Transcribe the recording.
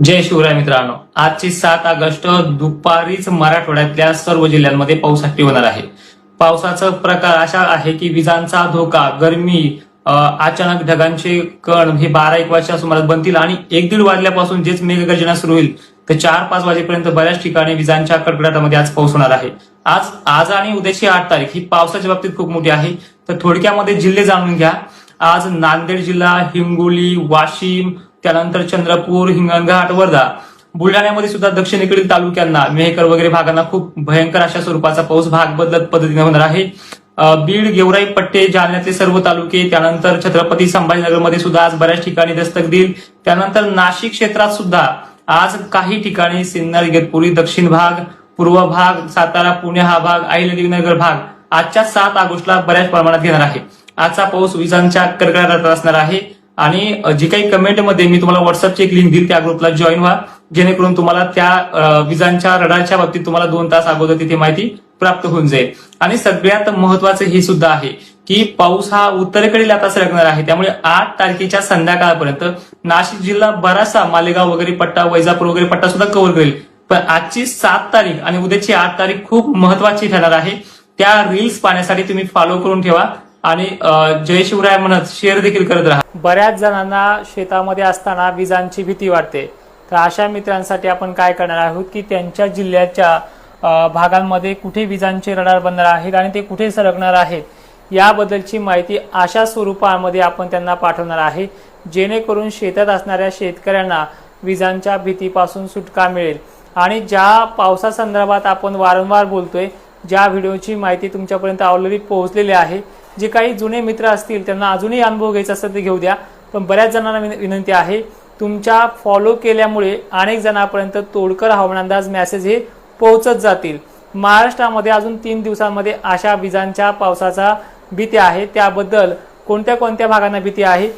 जय शिवराय मित्रांनो. आजची सात ऑगस्ट दुपारीच मराठवाड्यातल्या सर्व जिल्ह्यांमध्ये पाऊस ऍक्टिव्ह होणार आहे. पावसाचा प्रकार अशा आहे की विजांचा धोका गरमी अचानक ढगांचे कण हे बारा एक वाजच्या सुमारास बनतील आणि एक दीड वाजल्यापासून जेच मेघगर्जना सुरू होईल तर चार पाच वाजेपर्यंत बऱ्याच ठिकाणी विजांच्या कडकडाटामध्ये आज पाऊस होणार आहे. आज आज आणि उद्याची आठ तारीख ही पावसाच्या बाबतीत खूप मोठी आहे. तर थोडक्यामध्ये जिल्हे जाणून घ्या. आज नांदेड जिल्हा हिंगोली वाशिम त्यानंतर चंद्रपूर हिंगणघाट वर्धा बुलढाण्यामध्ये सुद्धा दक्षिणेकडील तालुक्यांना मेहकर वगैरे भागांना खूप भयंकर अशा स्वरूपाचा पाऊस भाग बदलत पद्धतीने होणार आहे. बीड गेवराई पट्टे जालन्यातले सर्व तालुके त्यानंतर छत्रपती संभाजीनगरमध्ये सुद्धा आज बऱ्याच ठिकाणी दस्तक देईल. त्यानंतर नाशिक क्षेत्रात सुद्धा आज काही ठिकाणी सिन्नर इगतपुरी दक्षिण भाग पूर्व भाग सातारा पुणे हा भाग अहिल्यादेवीनगर भाग आजच्या सात ऑगस्टला बऱ्याच प्रमाणात घेणार आहे. आजचा पाऊस विजांच्या कडकडाटात असणार आहे. आणि जी काही कमेंटमध्ये मी तुम्हाला व्हॉट्सअपची एक लिंक देईल त्या ग्रुपला जॉईन व्हा. जेणेकरून तुम्हाला त्या विजांच्या रडारच्या बाबतीत तुम्हाला दोन तास अगोदर तिथे माहिती प्राप्त होऊन जाईल. आणि सगळ्यात महत्वाचं हे सुद्धा आहे की पाऊस हा उत्तरेकडील आता सरकणार आहे. त्यामुळे आठ तारखेच्या संध्याकाळपर्यंत नाशिक जिल्हा बराचसा मालेगाव वगैरे पट्टा वैजापूर वगैरे पट्टा सुद्धा कव्हर करेल. पण आजची सात तारीख आणि उद्याची आठ तारीख खूप महत्वाची ठरणार आहे. त्या रील्स पाहण्यासाठी तुम्ही फॉलो करून ठेवा. आणि जय शिवराय म्हणत शेअर देखील करत राहा बऱ्याच जणांना शेतामध्ये असताना विजांची भीती वाटते. तर अशा मित्रांसाठी आपण काय करणार आहोत की त्यांच्या जिल्ह्याच्या भागांमध्ये कुठे विजांचे रडार बनणार आहेत आणि ते कुठे सरकणार आहेत याबद्दलची माहिती अशा स्वरूपामध्ये आपण त्यांना पाठवणार आहे. जेणेकरून शेतात असणाऱ्या शेतकऱ्यांना विजांच्या भीतीपासून सुटका मिळेल. आणि ज्या पावसासंदर्भात आपण वारंवार बोलतोय ज्या व्हिडिओची माहिती तुमच्यापर्यंत ऑलरेडी पोहोचलेली आहे जे काही जुने मित्र असतील त्यांना अजूनही अनुभव घ्यायचा असेल ते घेऊ द्या. पण बऱ्याच जणांना विन- विनंती आहे तुमच्या फॉलो केल्यामुळे अनेक जणांपर्यंत तोडकर हवामान अंदाज मेसेज हे पोहोचत जातील. महाराष्ट्रामध्ये अजून तीन दिवसांमध्ये अशा विजांच्या पावसाचा भीती आहे. त्याबद्दल कोणत्या कोणत्या भागांना भीती आहे?